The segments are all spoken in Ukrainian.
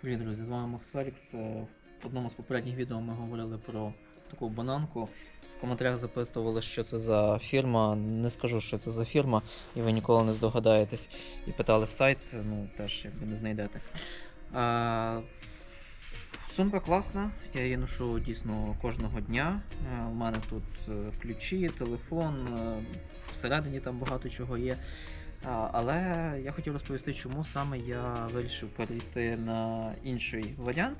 Привіт, друзі! З вами Макс Фелікс. Е, В одному з попередніх відео ми говорили про таку бананку. В коментарях запитували, що це за фірма. Не скажу, що це за фірма, і ви ніколи не здогадаєтесь. І питали сайт, ну теж якби не знайдете. А, сумка класна, я її ношу дійсно кожного дня. Е, У мене тут е, ключі, телефон, е, всередині там багато чого є. Але я хотів розповісти, чому саме я вирішив перейти на інший варіант.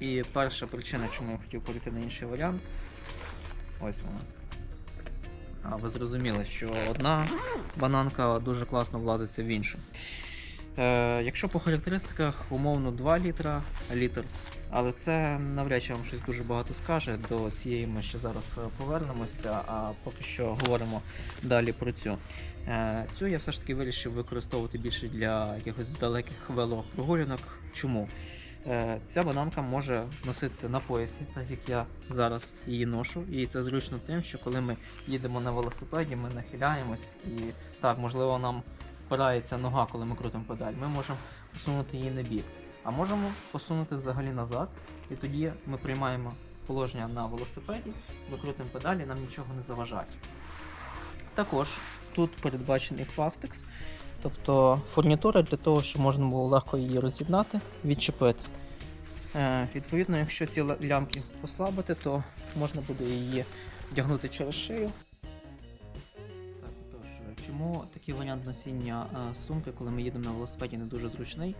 І перша причина, чому я хотів перейти на інший варіант, ось вона. А ви зрозуміли, що одна бананка дуже класно влазиться в іншу. Е, якщо по характеристиках умовно 2 літра літр, але це навряд чи вам щось дуже багато скаже. До цієї ми ще зараз е, повернемося, а поки що говоримо далі про цю. Е, Цю я все ж таки вирішив використовувати більше для якихось далеких велопрогулянок. Чому? Е, Ця бананка може носитися на поясі, так як я зараз її ношу. І це зручно тим, що коли ми їдемо на велосипеді, ми нахиляємось і так, можливо, нам впирається нога, коли ми крутимо педаль. Ми можемо посунути її на бік, а можемо посунути взагалі назад. І тоді ми приймаємо положення на велосипеді, викрутимо педалі, нам нічого не заважає. Також тут передбачений Fastex, тобто фурнітура для того, щоб можна було легко її роз'єднати, відчепити. Е, відповідно, якщо ці лямки послабити, то можна буде її вдягнути через шию. Чому такий варіант носіння е, сумки, коли ми їдемо на велосипеді, не дуже зручний?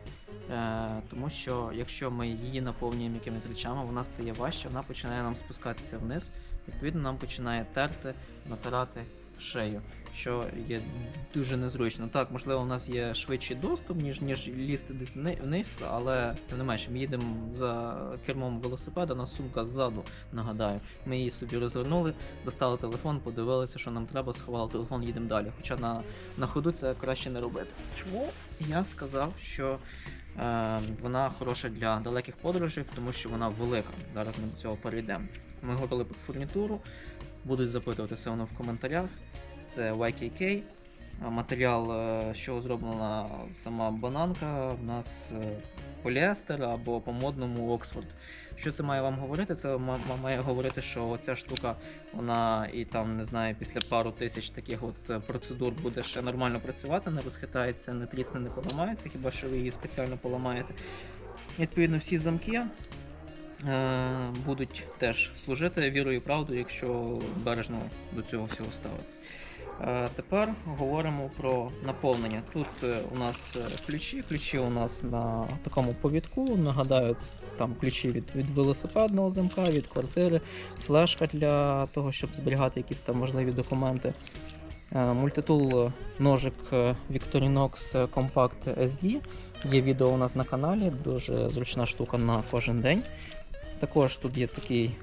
Е, тому що якщо ми її наповнюємо якимись речами, вона стає важче, вона починає нам спускатися вниз, відповідно, нам починає терти, натирати шею, що є дуже незручно. Так, можливо, у нас є швидший доступ, ніж ніж лізти десь вниз, але тим не менше, ми їдемо за кермом велосипеда, у нас сумка ззаду, нагадаю. Ми її собі розвернули, достали телефон, подивилися, що нам треба, сховали телефон, їдемо далі. Хоча на, на ходу це краще не робити. Чому я сказав, що е, вона хороша для далеких подорожей, тому що вона велика. Зараз ми до цього перейдемо. Ми говорили про фурнітуру, будуть запитувати все воно в коментарях. Це YKK. Матеріал, е, з чого зроблена сама бананка, в нас е, поліестер або по-модному Оксфорд. Що це має вам говорити? Це ма- ма- має говорити, що оця штука, вона і там, не знаю, після пару тисяч таких от е, процедур буде ще нормально працювати, не розхитається, не трісне, не поламається, хіба що ви її спеціально поламаєте. Відповідно, всі замки е, будуть теж служити вірою і правдою, якщо бережно до цього всього ставитися. Е, Тепер говоримо про наповнення. Тут е, у нас е, ключі. Ключі у нас на такому повідку. Нагадаю, там ключі від, від велосипедного замка, від квартири, флешка для того, щоб зберігати якісь там можливі документи. Мультитул ножик Victorinox Compact SD. Є відео у нас на каналі, дуже зручна штука на кожен день. Також тут є такий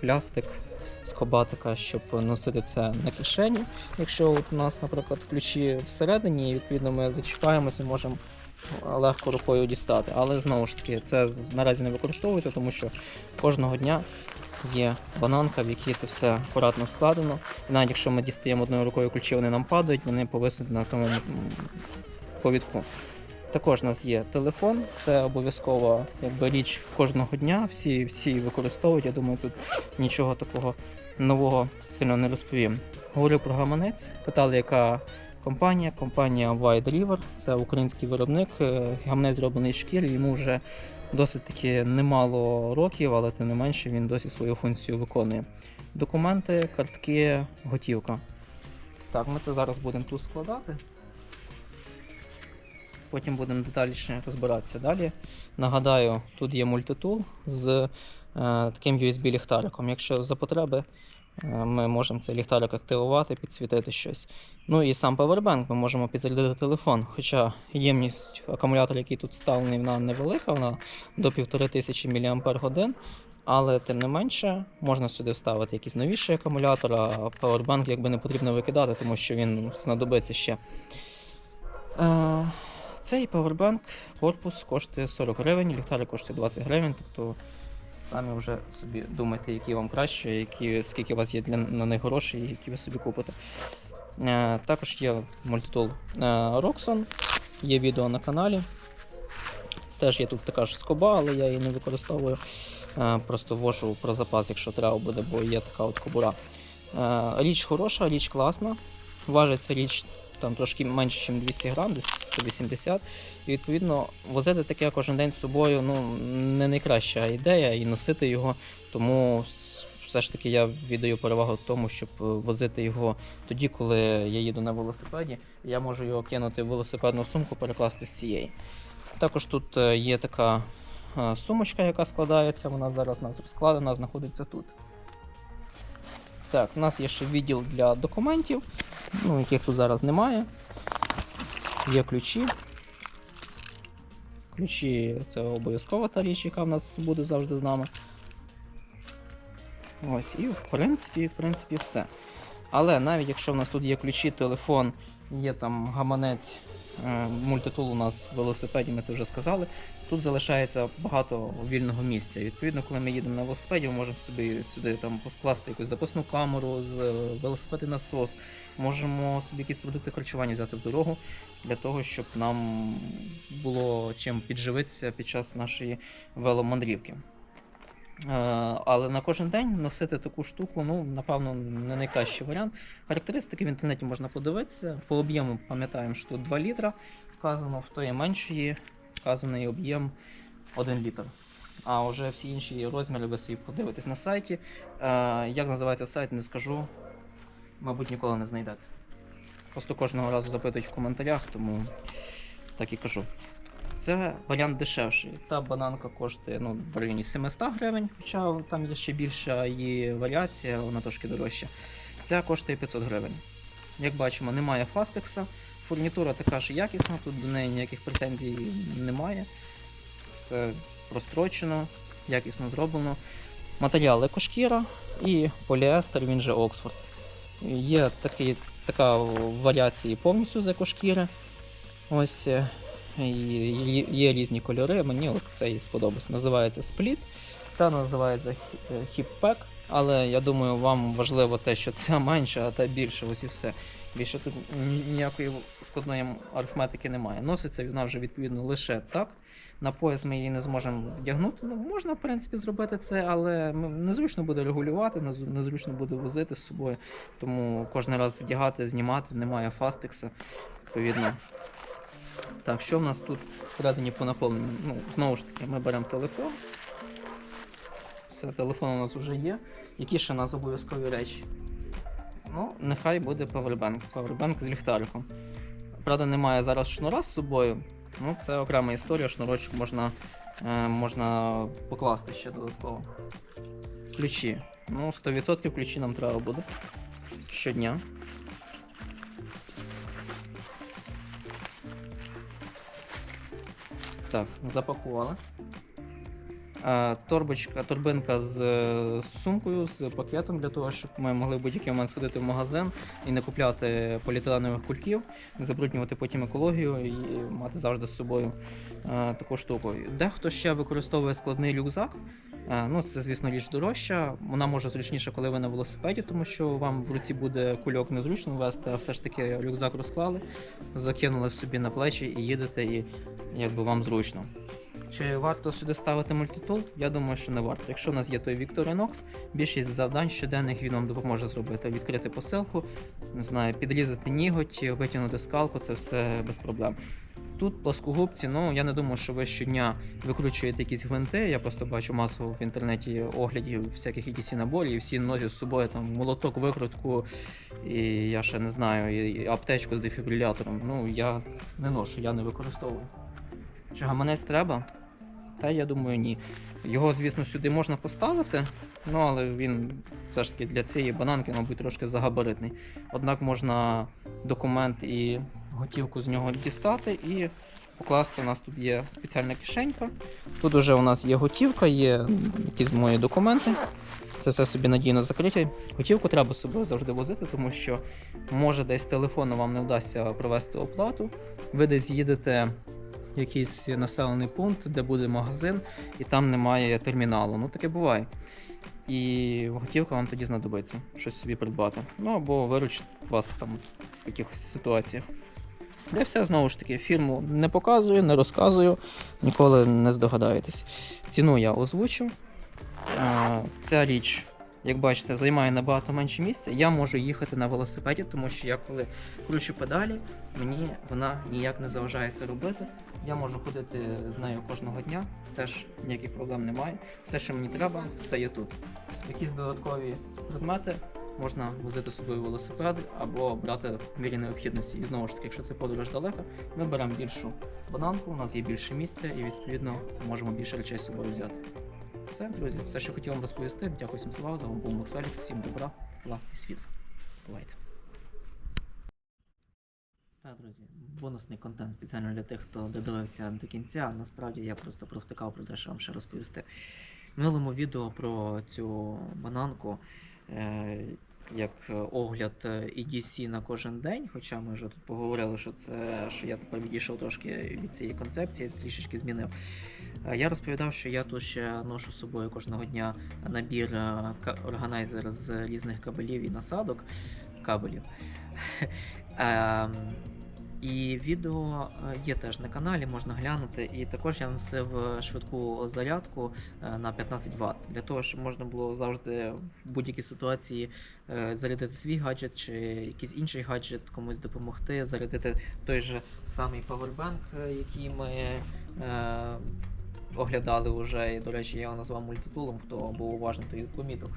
хлястик з кобатика, щоб носити це на кишені. Якщо от у нас, наприклад, ключі всередині, і відповідно ми зачіпаємося і можемо легко рукою дістати. Але знову ж таки, це наразі не використовується, тому що кожного дня є бананка, в якій це все акуратно складено. І навіть якщо ми дістаємо одною рукою ключі, вони нам падають, вони повиснуть на тому повідку. Також у нас є телефон, це обов'язкова якби, річ кожного дня. Всі, всі використовують. Я думаю, тут нічого такого нового сильно не розповім. Говорю про гаманець. Питали, яка компанія. Компанія White River, це український виробник. Е, Гаманець зроблений з шкір, йому вже досить таки немало років, але тим не менше він досі свою функцію виконує. Документи, картки, готівка. Так, ми це зараз будемо тут складати. Потім будемо детальніше розбиратися далі. Нагадаю, тут є мультитул з е, таким USB-ліхтариком. Якщо за потреби, е, ми можемо цей ліхтарик активувати, підсвітити щось. Ну і сам Powerbank ми можемо підзарядити телефон. Хоча ємність акумулятора, який тут вставлений, вона невелика, вона до 1500 мАч. Але тим не менше, можна сюди вставити якийсь новіший акумулятор, а Powerbank якби не потрібно викидати, тому що він знадобиться ще. Е, цей Powerbank корпус коштує 40 гривень, ліхтарик коштує 20 гривень, тобто самі вже собі думайте, які вам краще, які, скільки у вас є для, на них грошей, які ви собі купите. Е, також є мультитул е, Roxxon, є відео на каналі. Теж є тут така ж скоба, але я її не використовую. Е, Просто вожу про запас, якщо треба буде, бо є така от кобура. Е, Річ хороша, річ класна. Важиться річ там трошки менше, ніж 200 грам, десь 180. І відповідно возити таке кожен день з собою ну, не найкраща ідея і носити його. Тому все ж таки я віддаю перевагу тому, щоб е, возити його тоді, коли я їду на велосипеді. Я можу його кинути в велосипедну сумку, перекласти з цієї. Також тут е, є така е, сумочка, яка складається. Вона зараз у нас розкладена, знаходиться тут. Так, у нас є ще відділ для документів, ну, яких тут зараз немає. Є ключі. Ключі це обов'язкова та річ, яка в нас буде завжди з нами. Ось, і в принципі, в принципі, все. Але навіть якщо в нас тут є ключі, телефон, є там гаманець, мультитул у нас в велосипеді, ми це вже сказали. Тут залишається багато вільного місця. Відповідно, коли ми їдемо на велосипеді, ми можемо собі сюди там поскласти якусь запасну камеру, е, велосипедний насос, можемо собі якісь продукти харчування взяти в дорогу для того, щоб нам було чим підживитися під час нашої веломандрівки. Е, Але на кожен день носити таку штуку, ну, напевно, не найкращий варіант. Характеристики в інтернеті можна подивитися. По об'єму пам'ятаємо, що 2 літра вказано, в тої меншої вказаний об'єм 1 літр. А вже всі інші розміри ви собі подивитесь на сайті. Е, Як називається сайт, не скажу. Мабуть, ніколи не знайдете. Просто кожного разу запитують в коментарях, тому так і кажу. Це варіант дешевший. Та бананка коштує ну, в районі 700 гривень, хоча там є ще більша її варіація, вона трошки дорожча. Ця коштує 500 гривень. Як бачимо, немає фастекса. Фурнітура така ж якісна, тут до неї ніяких претензій немає. Все прострочено, якісно зроблено. Матеріал екошкіра і поліестер, він же Оксфорд. Є такий, така варіація повністю з екошкіри. Ось е, є- різні кольори. Мені цей сподобався. Називається Split та називається Hip Але я думаю, вам важливо те, що це менше, а те більше. Ось і все. Більше тут ніякої складної арифметики немає. Носиться вона вже відповідно лише так. На пояс ми її не зможемо вдягнути. Ну, можна, в принципі, зробити це, але незручно буде регулювати, незручно буде возити з собою. Тому кожен раз вдягати, знімати, немає фастекса. Відповідно. Так, що в нас тут всередині по наповненню? Ну, знову ж таки, ми беремо телефон. Все, телефон у нас вже є. Які ще у нас обов'язкові речі? Ну, нехай буде павербанк. Павербанк з ліхтариком. Правда, немає зараз шнура з собою. Ну, це окрема історія, шнурочок можна, е, можна покласти ще додатково. Ключі. Ну, 100% ключі нам треба буде. Щодня. Так, запакували. Торбочка, торбинка з е, сумкою, з пакетом для того, щоб ми могли в будь-який момент сходити в магазин і не купляти поліетиленових кульків, не забруднювати потім екологію і мати завжди з собою е, таку штуку. Дехто ще використовує складний рюкзак. Е, Ну, це, звісно, річ дорожча. Вона може зручніше, коли ви на велосипеді, тому що вам в руці буде кульок незручно вести, а все ж таки рюкзак розклали, закинули собі на плечі і їдете, і якби вам зручно. Чи варто сюди ставити мультитул? Я думаю, що не варто. Якщо у нас є той Victorinox, більшість завдань щоденних він вам допоможе зробити. Відкрити посилку, не знаю, підрізати ніготь, витягнути скалку, це все без проблем. Тут плоскогубці, ну я не думаю, що ви щодня викручуєте якісь гвинти. Я просто бачу масово в інтернеті оглядів всяких якісь наборів, і всі носять з собою там молоток, викрутку, і я ще не знаю, і аптечку з дефібрилятором. Ну я не ношу, я не використовую. Чи гаманець треба? Та я думаю, ні. Його, звісно, сюди можна поставити, ну але він все ж таки для цієї бананки, мабуть, трошки загабаритний. Однак можна документ і готівку з нього дістати і покласти. У нас тут є спеціальна кишенька. Тут вже у нас є готівка, є якісь мої документи. Це все собі надійно закриті. Готівку треба з собою завжди возити, тому що може десь телефону вам не вдасться провести оплату. Ви десь їдете якийсь населений пункт, де буде магазин, і там немає терміналу. Ну таке буває. І готівка вам тоді знадобиться щось собі придбати. Ну або виручить вас там в якихось ситуаціях. Де все знову ж таки, фірму не показую, не розказую, ніколи не здогадаєтесь. Ціну я озвучу. Ця річ, як бачите, займає набагато менше місця. Я можу їхати на велосипеді, тому що я коли кручу педалі, мені вона ніяк не заважає це робити. Я можу ходити з нею кожного дня, теж ніяких проблем немає. Все, що мені треба, все є тут. Якісь додаткові предмети можна возити з собою велосипед або брати в мірі необхідності. І знову ж таки, якщо це подорож далека, ми беремо більшу бананку, у нас є більше місця і відповідно можемо більше речей з собою взяти. Все, друзі, все, що хотів вам розповісти. Дякую всім за увагу. З вами був Макс Фелікс. Всім добра, тепла і світла. Бувайте. Так, друзі, бонусний контент спеціально для тих, хто додивився до кінця. Насправді я просто провтикав про те, що вам ще розповісти. В минулому відео про цю бананку, е, як огляд е, EDC на кожен день, хоча ми вже тут поговорили, що це що я тепер відійшов трошки від цієї концепції, трішечки змінив. Е, Я розповідав, що я тут ще ношу з собою кожного дня набір е, органайзер з різних кабелів і насадок кабелів. І відео е, є теж на каналі, можна глянути. І також я носив е, швидку зарядку е, на 15 Вт, для того, щоб можна було завжди в будь-якій ситуації зарядити свій гаджет чи якийсь інший гаджет, комусь допомогти, зарядити той же самий павербанк, е, який ми е, оглядали вже. І, до речі, я його назвав мультитулом, хто був уважний, той помітив.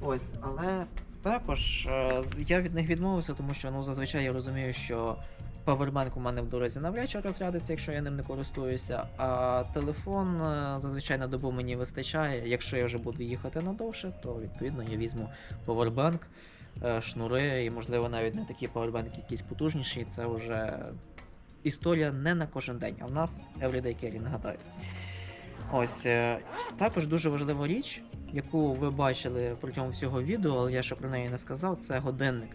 Ось, але також е, я від них відмовився, тому що ну, зазвичай я розумію, що павербанк у мене в дорозі навряд чи розрядиться, якщо я ним не користуюся. А телефон е, зазвичай на добу мені вистачає. Якщо я вже буду їхати надовше, то відповідно я візьму павербанк, шнури і, можливо, навіть не такі павербанки, якісь потужніші. Це вже історія не на кожен день, а в нас everyday carry, нагадаю. Ось е, також дуже важлива річ, яку ви бачили протягом всього відео, але я ще про неї не сказав, це годинник.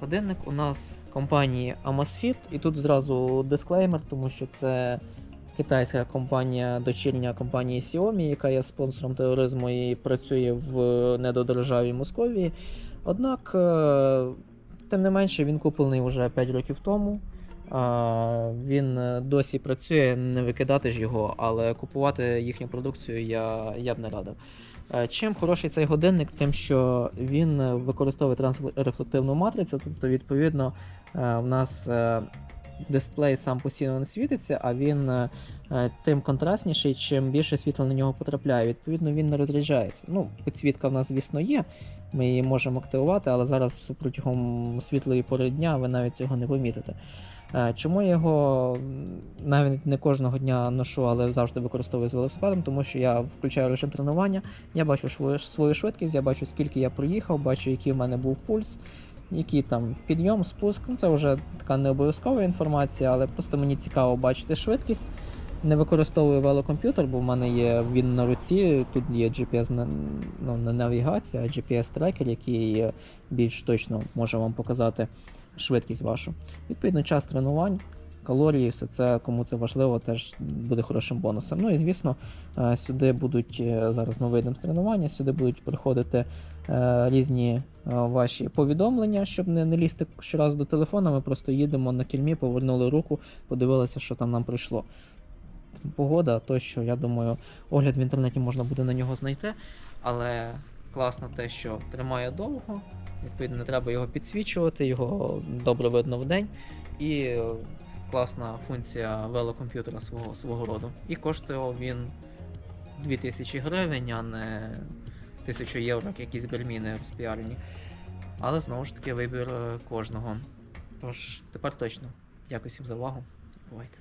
Годинник у нас компанії Amazfit, і тут зразу дисклеймер, тому що це китайська компанія, дочірня компанії Xiaomi, яка є спонсором тероризму і працює в недодержаві Московії. Однак, е, тим не менше, він куплений вже 5 років тому. Він е, досі працює, не викидати ж його, але купувати їхню продукцію я, я б не радив. Е, Чим хороший цей годинник, тим, що він е, використовує трансрефлективну матрицю, тобто, відповідно, в нас дисплей сам постійно не світиться, а він тим контрастніший, чим більше світла на нього потрапляє. Відповідно, він не розряджається. Ну, підсвітка в нас, звісно, є. Ми її можемо активувати, але зараз протягом світлої пори дня ви навіть цього не помітите. Е, Чому я його навіть не кожного дня ношу, але завжди використовую з велосипедом, тому що я включаю режим тренування, я бачу свою, швидкість, я бачу, скільки я проїхав, бачу, який в мене був пульс, який там підйом, спуск. Ну, це вже така не обов'язкова інформація, але просто мені цікаво бачити швидкість. Не використовую велокомп'ютер, бо в мене є він на руці. Тут є GPS ну, не навігація, а GPS-трекер, який більш точно може вам показати швидкість вашу. Відповідно, час тренувань, калорії, все це, кому це важливо, теж буде хорошим бонусом. Ну і звісно, е, сюди будуть е, зараз ми вийдемо з тренування, сюди будуть приходити е, різні ваші повідомлення, щоб не, не лізти щоразу до телефона. Ми просто їдемо на кільмі, повернули руку, подивилися, що там нам прийшло. Погода, тощо, я думаю, огляд в інтернеті можна буде на нього знайти, але класно те, що тримає довго, відповідно, не треба його підсвічувати, його добре видно в день. І е, класна функція велокомп'ютера свого, свого роду. І коштує він 2000 гривень, а не 1000 євро, як якісь гальміни розпіарені. Але знову ж таки вибір е, кожного. Тож, тепер точно. Дякую всім за увагу. Бувайте.